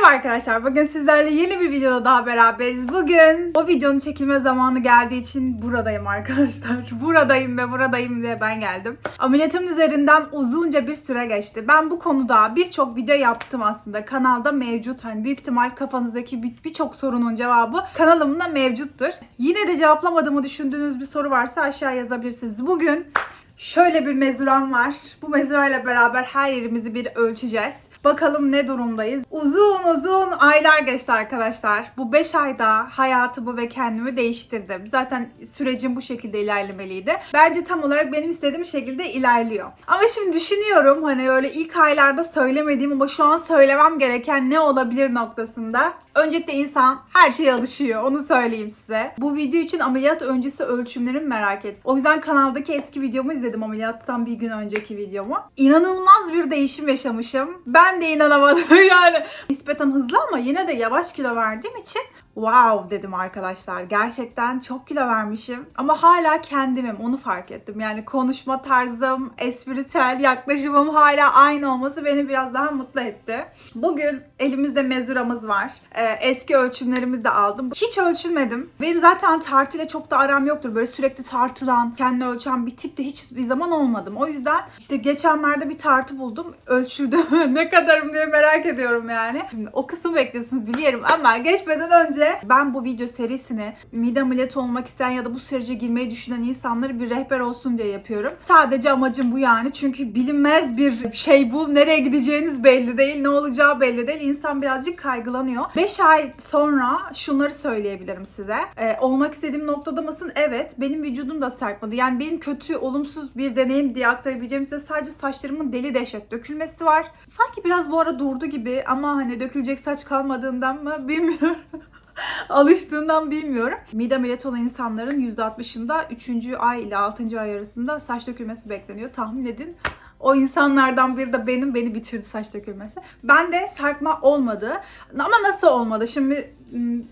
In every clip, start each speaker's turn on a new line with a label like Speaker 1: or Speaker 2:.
Speaker 1: Merhaba arkadaşlar. Bugün sizlerle yeni bir videoda daha beraberiz. Bugün o videonun çekilme zamanı geldiği için buradayım arkadaşlar. Buradayım ve buradayım diye ben geldim. Ameliyatım üzerinden uzunca bir süre geçti. Ben bu konuda birçok video yaptım aslında. Kanalda mevcut. Hani büyük ihtimal kafanızdaki bir- birçok sorunun cevabı kanalımda mevcuttur. Yine de cevaplamadığımı düşündüğünüz bir soru varsa aşağı yazabilirsiniz. Bugün Şöyle bir mezuram var. Bu mezurayla beraber her yerimizi bir ölçeceğiz. Bakalım ne durumdayız. Uzun uzun aylar geçti arkadaşlar. Bu 5 ayda hayatımı ve kendimi değiştirdim. Zaten sürecim bu şekilde ilerlemeliydi. Bence tam olarak benim istediğim şekilde ilerliyor. Ama şimdi düşünüyorum hani öyle ilk aylarda söylemediğim ama şu an söylemem gereken ne olabilir noktasında. Öncelikle insan her şeye alışıyor. Onu söyleyeyim size. Bu video için ameliyat öncesi ölçümlerimi merak ettim. O yüzden kanaldaki eski videomu izledim. Ameliyattan bir gün önceki videomu. İnanılmaz bir değişim yaşamışım. Ben de inanamadım yani. Nispeten hızlı ama yine de yavaş kilo verdiğim için Wow dedim arkadaşlar. Gerçekten çok kilo vermişim. Ama hala kendimim. Onu fark ettim. Yani konuşma tarzım, espritüel yaklaşımım hala aynı olması beni biraz daha mutlu etti. Bugün elimizde mezuramız var. Ee, eski ölçümlerimi de aldım. Hiç ölçülmedim. Benim zaten tartıyla çok da aram yoktur. Böyle sürekli tartılan, kendini ölçen bir tip de hiçbir zaman olmadım. O yüzden işte geçenlerde bir tartı buldum. Ölçüldüm. ne kadarım diye merak ediyorum yani. Şimdi o kısmı bekliyorsunuz biliyorum ama geçmeden önce ben bu video serisini mide ameliyatı olmak isteyen ya da bu sürece girmeyi düşünen insanlara bir rehber olsun diye yapıyorum. Sadece amacım bu yani. Çünkü bilinmez bir şey bu. Nereye gideceğiniz belli değil. Ne olacağı belli değil. İnsan birazcık kaygılanıyor. 5 ay sonra şunları söyleyebilirim size. Ee, olmak istediğim noktada mısın? Evet. Benim vücudum da sarkmadı. Yani benim kötü, olumsuz bir deneyim diye aktarabileceğim size sadece saçlarımın deli dehşet dökülmesi var. Sanki biraz bu ara durdu gibi ama hani dökülecek saç kalmadığından mı bilmiyorum. alıştığından bilmiyorum. Mide ameliyatı olan insanların %60'ında 3. ay ile 6. ay arasında saç dökülmesi bekleniyor. Tahmin edin. O insanlardan biri de benim, beni bitirdi saç dökülmesi. Ben de sarkma olmadı. Ama nasıl olmadı? Şimdi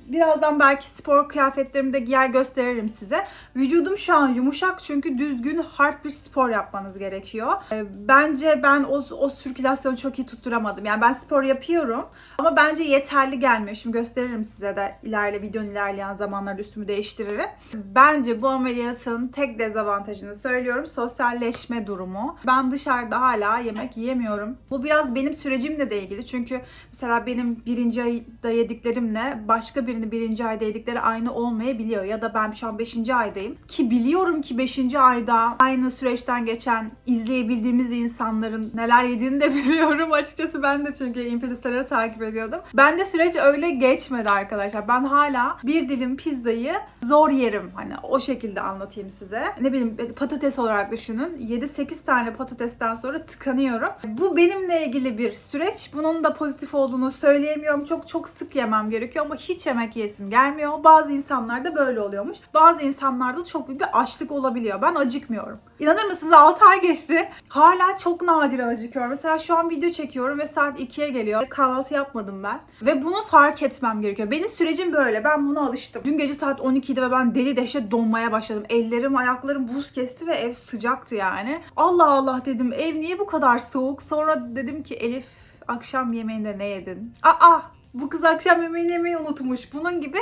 Speaker 1: birazdan belki spor kıyafetlerimi de giyer gösteririm size. Vücudum şu an yumuşak çünkü düzgün hard bir spor yapmanız gerekiyor. Ee, Bence ben o, o sirkülasyonu çok iyi tutturamadım. Yani ben spor yapıyorum ama bence yeterli gelmiyor. Şimdi gösteririm size de ilerle videonun ilerleyen zamanlarda üstümü değiştiririm. Bence bu ameliyatın tek dezavantajını söylüyorum. Sosyalleşme durumu. Ben dışarıda hala yemek yiyemiyorum. Bu biraz benim sürecimle de ilgili. Çünkü mesela benim birinci ayda yediklerimle başka birinin birinci ayda aynı olmayabiliyor. Ya da ben şu an beşinci aydayım. Ki biliyorum ki beşinci ayda aynı süreçten geçen izleyebildiğimiz insanların neler yediğini de biliyorum. Açıkçası ben de çünkü influencerları takip ediyordum. Ben de süreç öyle geçmedi arkadaşlar. Ben hala bir dilim pizzayı zor yerim. Hani o şekilde anlatayım size. Ne bileyim patates olarak düşünün. 7-8 tane patatesten sonra tıkanıyorum. Bu benimle ilgili bir süreç. Bunun da pozitif olduğunu söyleyemiyorum. Çok çok sık yemem gerekiyor ama hiç yemek yesim gelmiyor. Bazı insanlarda böyle oluyormuş. Bazı insanlarda çok büyük bir açlık olabiliyor. Ben acıkmıyorum. İnanır mısınız 6 ay geçti. Hala çok nadir acıkıyorum. Mesela şu an video çekiyorum ve saat 2'ye geliyor. Kahvaltı yapmadım ben. Ve bunu fark etmem gerekiyor. Benim sürecim böyle. Ben buna alıştım. Dün gece saat 12'de ve ben deli dehşet donmaya başladım. Ellerim, ayaklarım buz kesti ve ev sıcaktı yani. Allah Allah dedim. Ev niye bu kadar soğuk? Sonra dedim ki Elif akşam yemeğinde ne yedin? Aa bu kız akşam yemeğini yemeyi unutmuş. Bunun gibi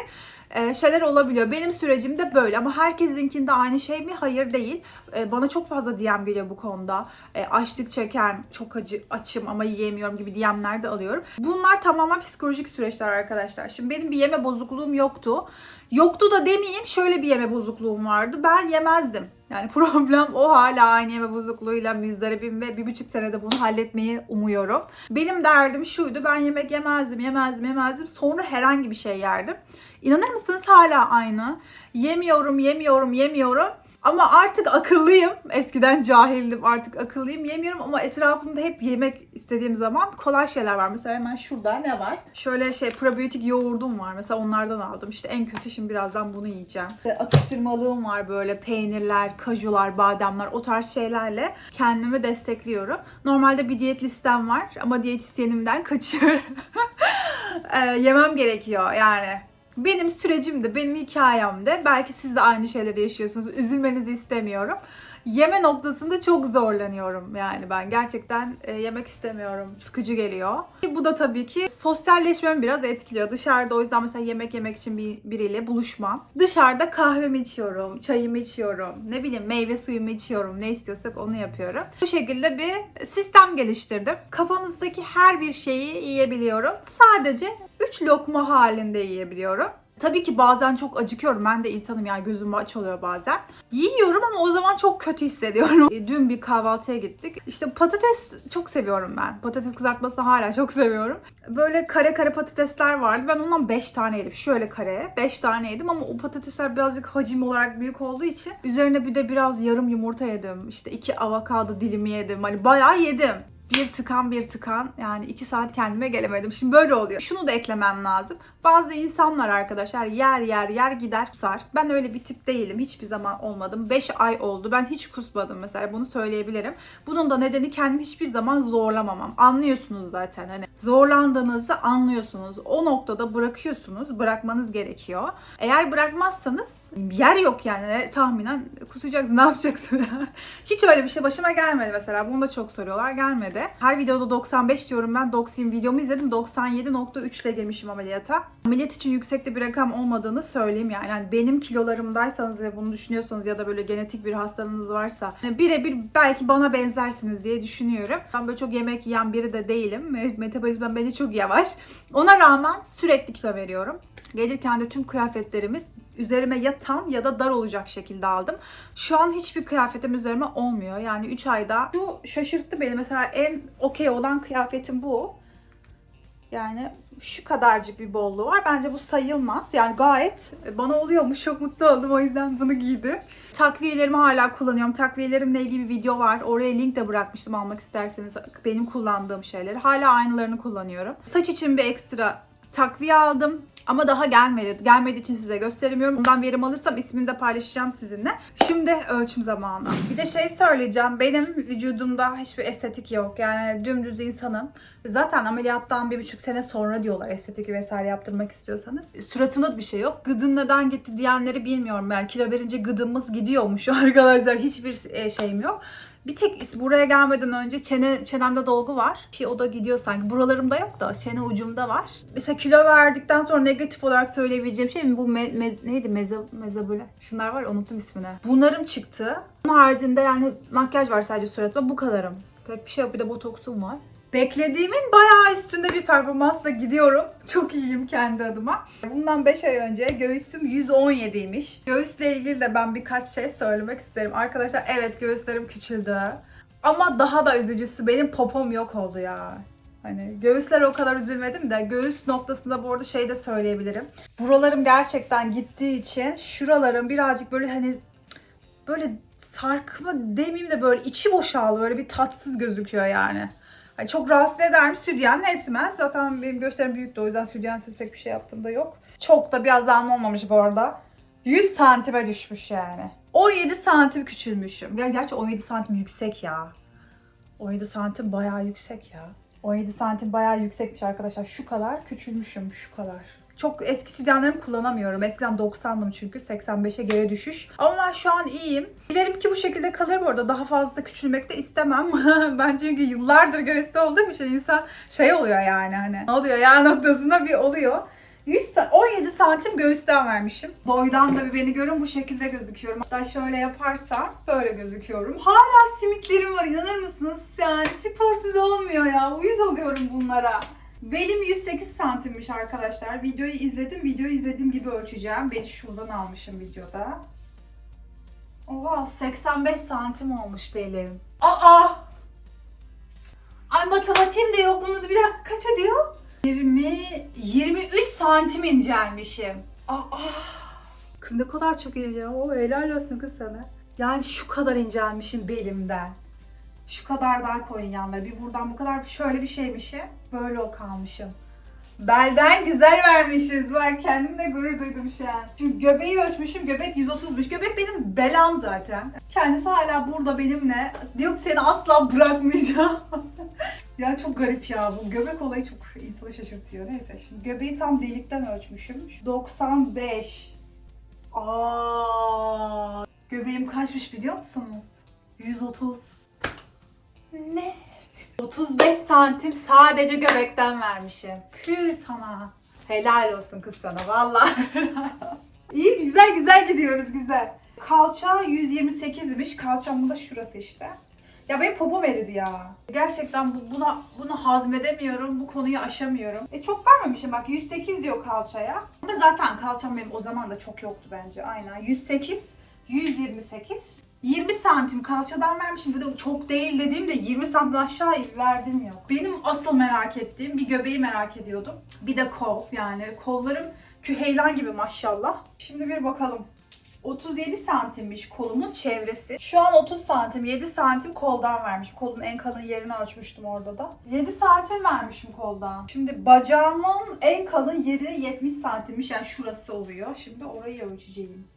Speaker 1: e, şeyler olabiliyor. Benim sürecim de böyle ama herkesinkinde aynı şey mi? Hayır değil. E, bana çok fazla DM geliyor bu konuda. E, açlık çeken, çok acı açım ama yiyemiyorum gibi DM'ler de alıyorum. Bunlar tamamen psikolojik süreçler arkadaşlar. Şimdi benim bir yeme bozukluğum yoktu. Yoktu da demeyeyim şöyle bir yeme bozukluğum vardı. Ben yemezdim. Yani problem o hala aynı yeme bozukluğuyla müzdaribim ve bir buçuk senede bunu halletmeyi umuyorum. Benim derdim şuydu ben yemek yemezdim, yemezdim, yemezdim. Sonra herhangi bir şey yerdim. İnanır mısınız hala aynı. Yemiyorum, yemiyorum, yemiyorum. Ama artık akıllıyım. Eskiden cahildim artık akıllıyım. Yemiyorum ama etrafımda hep yemek istediğim zaman kolay şeyler var. Mesela hemen şurada ne var? Şöyle şey probiyotik yoğurdum var. Mesela onlardan aldım. İşte en kötü şimdi birazdan bunu yiyeceğim. Ve Atıştırmalığım var böyle peynirler, kajular, bademler o tarz şeylerle kendimi destekliyorum. Normalde bir diyet listem var ama diyetisyenimden kaçıyorum. Ee, yemem gerekiyor yani. Benim sürecimde, benim hikayemde belki siz de aynı şeyleri yaşıyorsunuz. Üzülmenizi istemiyorum. Yeme noktasında çok zorlanıyorum yani ben gerçekten e, yemek istemiyorum. Sıkıcı geliyor. Bu da tabii ki sosyalleşmemi biraz etkiliyor. Dışarıda o yüzden mesela yemek yemek için bir, biriyle buluşmam. Dışarıda kahvemi içiyorum, çayımı içiyorum, ne bileyim meyve suyumu içiyorum. Ne istiyorsak onu yapıyorum. Bu şekilde bir sistem geliştirdim. Kafanızdaki her bir şeyi yiyebiliyorum. Sadece 3 lokma halinde yiyebiliyorum. Tabii ki bazen çok acıkıyorum. Ben de insanım yani gözüm aç oluyor bazen. Yiyorum ama o zaman çok kötü hissediyorum. E, Dün bir kahvaltıya gittik. İşte patates çok seviyorum ben. Patates kızartmasını hala çok seviyorum. Böyle kare kare patatesler vardı. Ben ondan 5 tane yedim. Şöyle kare 5 tane yedim ama o patatesler birazcık hacim olarak büyük olduğu için üzerine bir de biraz yarım yumurta yedim. İşte iki avokado dilimi yedim. Hani bayağı yedim bir tıkan bir tıkan yani iki saat kendime gelemedim. Şimdi böyle oluyor. Şunu da eklemem lazım. Bazı insanlar arkadaşlar yer yer yer gider kusar. Ben öyle bir tip değilim. Hiçbir zaman olmadım. 5 ay oldu. Ben hiç kusmadım mesela. Bunu söyleyebilirim. Bunun da nedeni kendimi hiçbir zaman zorlamamam. Anlıyorsunuz zaten. Hani zorlandığınızı anlıyorsunuz. O noktada bırakıyorsunuz. Bırakmanız gerekiyor. Eğer bırakmazsanız yer yok yani. Tahminen kusacaksın. Ne yapacaksın? hiç öyle bir şey başıma gelmedi mesela. Bunu da çok soruyorlar. Gelmedi. Her videoda 95 diyorum ben. 90 videomu izledim. 97.3 ile girmişim ameliyata. Ameliyat için yüksekte bir rakam olmadığını söyleyeyim yani. yani benim kilolarımdaysanız ve bunu düşünüyorsanız ya da böyle genetik bir hastalığınız varsa hani birebir belki bana benzersiniz diye düşünüyorum. Ben böyle çok yemek yiyen biri de değilim. Me- Metabolizmam bence çok yavaş. Ona rağmen sürekli kilo veriyorum. Gelirken de tüm kıyafetlerimi üzerime ya tam ya da dar olacak şekilde aldım. Şu an hiçbir kıyafetim üzerime olmuyor. Yani 3 ayda. Şu şaşırttı beni. Mesela en okey olan kıyafetim bu. Yani şu kadarcık bir bolluğu var. Bence bu sayılmaz. Yani gayet bana oluyormuş. Çok mutlu oldum. O yüzden bunu giydim. Takviyelerimi hala kullanıyorum. Takviyelerimle ilgili bir video var. Oraya link de bırakmıştım almak isterseniz. Benim kullandığım şeyleri. Hala aynılarını kullanıyorum. Saç için bir ekstra takviye aldım. Ama daha gelmedi. Gelmediği için size gösteremiyorum. Bundan verim alırsam ismini de paylaşacağım sizinle. Şimdi ölçüm zamanı. Bir de şey söyleyeceğim. Benim vücudumda hiçbir estetik yok. Yani dümdüz insanım. Zaten ameliyattan bir buçuk sene sonra diyorlar estetik vesaire yaptırmak istiyorsanız. Suratımda da bir şey yok. Gıdın neden gitti diyenleri bilmiyorum. Yani kilo verince gıdımız gidiyormuş arkadaşlar. Hiçbir e, şeyim yok. Bir tek buraya gelmeden önce çene çenemde dolgu var ki o da gidiyor sanki. Buralarımda yok da çene ucumda var. Mesela kilo verdikten sonra negatif olarak söyleyebileceğim şey mi bu me, mez- neydi meze mezabule. Şunlar var unuttum ismini. Bunlarım çıktı. Bunun haricinde yani makyaj var sadece suratımda bu kadarım. Pek bir şey yok bir de botoksum var. Beklediğimin bayağı üstünde bir performansla gidiyorum. Çok iyiyim kendi adıma. Bundan 5 ay önce göğüsüm 117'ymiş. Göğüsle ilgili de ben birkaç şey söylemek isterim. Arkadaşlar evet göğüslerim küçüldü. Ama daha da üzücüsü benim popom yok oldu ya. Hani göğüsler o kadar üzülmedim de göğüs noktasında bu arada şey de söyleyebilirim. Buralarım gerçekten gittiği için şuralarım birazcık böyle hani böyle sarkma demeyeyim de böyle içi boşaldı. Böyle bir tatsız gözüküyor yani. Hani çok rahatsız eder mi? Südyen etmez. Zaten benim gösterim büyüktü. O yüzden südyensiz pek bir şey yaptığımda yok. Çok da bir azalma olmamış bu arada. 100 santime düşmüş yani. 17 santim küçülmüşüm. Ya gerçi 17 santim yüksek ya. 17 santim bayağı yüksek ya. 17 santim bayağı yüksekmiş arkadaşlar. Şu kadar küçülmüşüm şu kadar. Çok eski sütyenlerimi kullanamıyorum. Eskiden 90'dım çünkü 85'e geri düşüş. Ama ben şu an iyiyim. Dilerim ki bu şekilde kalır bu arada. Daha fazla küçülmek de istemem. ben çünkü yıllardır göğüste olduğum için insan şey oluyor yani hani. Ne oluyor ya noktasında bir oluyor. 100 sa- 17 santim göğüsten vermişim. Boydan da bir beni görün bu şekilde gözüküyorum. Hatta şöyle yaparsam böyle gözüküyorum. Hala simitlerim var inanır mısınız? Yani sporsuz olmuyor ya. Uyuz oluyorum bunlara. Belim 108 santimmiş arkadaşlar. Videoyu izledim. Videoyu izlediğim gibi ölçeceğim. Beni şuradan almışım videoda. Oha 85 santim olmuş belim. Aa! Ay matematiğim de yok. Bunu bir dakika kaç ediyor? 20, 23 santim incelmişim. Aa! Kız ne kadar çok iyi. O helal olsun kız sana. Yani şu kadar incelmişim belimden. Şu kadar daha koyun yanlara. Bir buradan bu kadar şöyle bir şeymişim. Böyle o kalmışım. Belden güzel vermişiz. Bak kendimle gurur duydum şu an. Şimdi göbeği ölçmüşüm. Göbek 130'muş. Göbek benim belam zaten. Kendisi hala burada benimle. Diyor ki seni asla bırakmayacağım. ya çok garip ya. Bu göbek olayı çok insanı şaşırtıyor. Neyse şimdi göbeği tam delikten ölçmüşüm. 95. Aa, göbeğim kaçmış biliyor musunuz? 130. Ne? 35 santim sadece göbekten vermişim. Püh sana. Helal olsun kız sana vallahi. İyi güzel güzel gidiyoruz güzel. Kalça 128'miş. Kalçam da şurası işte. Ya benim popom eridi ya. Gerçekten bu, buna bunu hazmedemiyorum. Bu konuyu aşamıyorum. E çok vermemişim bak 108 diyor kalçaya. Ama zaten kalçam benim o zaman da çok yoktu bence. Aynen 108, 128. 20 santim kalçadan vermişim. Bu da çok değil dediğimde 20 santim aşağı verdim yok. Benim asıl merak ettiğim bir göbeği merak ediyordum. Bir de kol yani kollarım küheylan gibi maşallah. Şimdi bir bakalım. 37 santimmiş kolumun çevresi. Şu an 30 santim, 7 santim koldan vermiş. Kolun en kalın yerini ölçmüştüm orada da. 7 santim vermişim koldan. Şimdi bacağımın en kalın yeri 70 santimmiş. Yani şurası oluyor. Şimdi orayı ölçeceğim.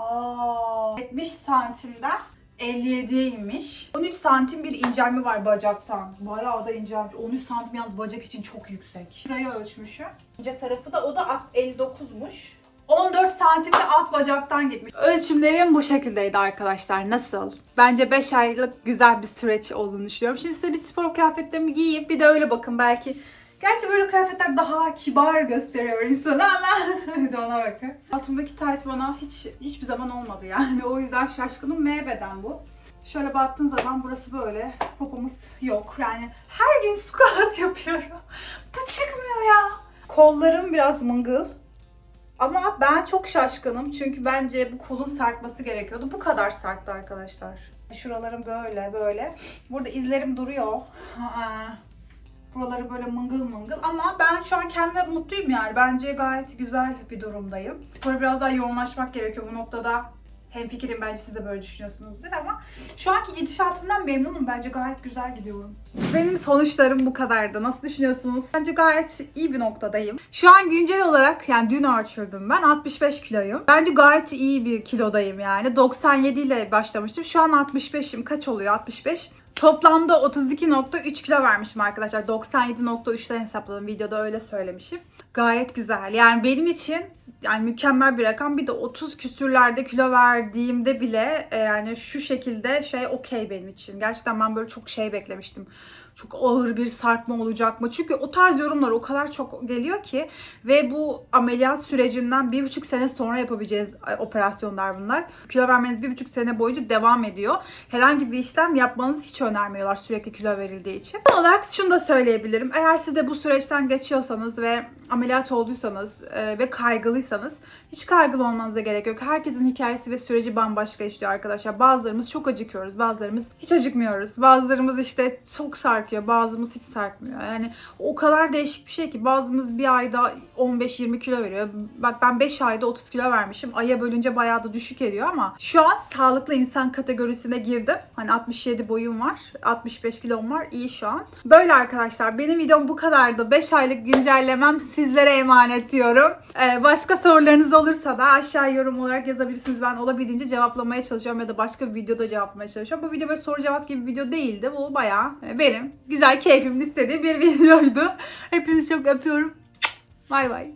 Speaker 1: Aa, 70 santimden 57'ye inmiş. 13 santim bir incelme var bacaktan. Bayağı da incelmiş. 13 santim yalnız bacak için çok yüksek. Şurayı ölçmüşüm. İnce tarafı da o da 59'muş. 14 santim de alt bacaktan gitmiş. Ölçümlerim bu şekildeydi arkadaşlar. Nasıl? Bence 5 aylık güzel bir süreç olduğunu düşünüyorum. Şimdi size bir spor kıyafetlerimi giyeyim. Bir de öyle bakın belki. Gerçi böyle kıyafetler daha kibar gösteriyor insanı ama hadi ona bakın. Altımdaki tayt bana hiç hiçbir zaman olmadı yani. O yüzden şaşkınım. M beden bu. Şöyle baktığın zaman burası böyle. Popomuz yok. Yani her gün squat yapıyorum. Bu çıkmıyor ya. Kollarım biraz mıngıl. Ama ben çok şaşkınım çünkü bence bu kolun sarkması gerekiyordu. Bu kadar sarktı arkadaşlar. Şuralarım böyle böyle. Burada izlerim duruyor. Buraları böyle mıngıl mıngıl ama ben şu an kendime mutluyum yani. Bence gayet güzel bir durumdayım. Spora biraz daha yoğunlaşmak gerekiyor bu noktada. Hem fikrim bence siz de böyle düşünüyorsunuzdur ama şu anki gidişatımdan memnunum. Bence gayet güzel gidiyorum. Benim sonuçlarım bu kadardı. Nasıl düşünüyorsunuz? Bence gayet iyi bir noktadayım. Şu an güncel olarak yani dün ölçürdüm ben 65 kiloyum. Bence gayet iyi bir kilodayım yani. 97 ile başlamıştım. Şu an 65'im. Kaç oluyor 65? Toplamda 32.3 kilo vermişim arkadaşlar. 97.3'ten hesapladım. Videoda öyle söylemişim. Gayet güzel. Yani benim için yani mükemmel bir rakam. Bir de 30 küsürlerde kilo verdiğimde bile e, yani şu şekilde şey okey benim için. Gerçekten ben böyle çok şey beklemiştim. Çok ağır bir sarkma olacak mı? Çünkü o tarz yorumlar o kadar çok geliyor ki ve bu ameliyat sürecinden bir buçuk sene sonra yapabileceğiniz operasyonlar bunlar. Kilo vermeniz bir buçuk sene boyunca devam ediyor. Herhangi bir işlem yapmanızı hiç önermiyorlar sürekli kilo verildiği için. Son olarak şunu da söyleyebilirim. Eğer siz de bu süreçten geçiyorsanız ve ameliyat olduysanız e, ve kaygılıysanız hiç kaygılı olmanıza gerek yok. Herkesin hikayesi ve süreci bambaşka işliyor arkadaşlar. Bazılarımız çok acıkıyoruz, bazılarımız hiç acıkmıyoruz. Bazılarımız işte çok sarkıyor, bazımız hiç sarkmıyor. Yani o kadar değişik bir şey ki bazımız bir ayda 15-20 kilo veriyor. Bak ben 5 ayda 30 kilo vermişim. Aya bölünce bayağı da düşük ediyor ama şu an sağlıklı insan kategorisine girdim. Hani 67 boyum var, 65 kilom var. İyi şu an. Böyle arkadaşlar benim videom bu kadardı. 5 aylık güncellemem sizlere emanet diyorum. Ee, başka sorularınız olursa da aşağı yorum olarak yazabilirsiniz. Ben olabildiğince cevaplamaya çalışıyorum ya da başka bir videoda cevaplamaya çalışıyorum. Bu video böyle soru cevap gibi bir video değildi. Bu bayağı benim güzel keyfimin istediği bir videoydu. Hepinizi çok öpüyorum. Bay bay.